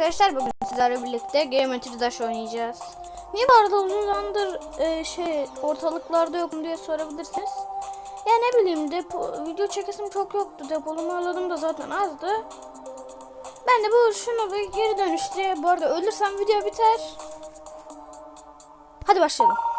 arkadaşlar bugün sizlerle birlikte Geometry Dash oynayacağız. Niye bu arada uzun zamandır e, şey ortalıklarda yokum diye sorabilirsiniz. Ya ne bileyim depo, video çekesim çok yoktu depolumu aladım da zaten azdı. Ben de bu şunu bir geri dönüştü. bu arada ölürsem video biter. Hadi başlayalım.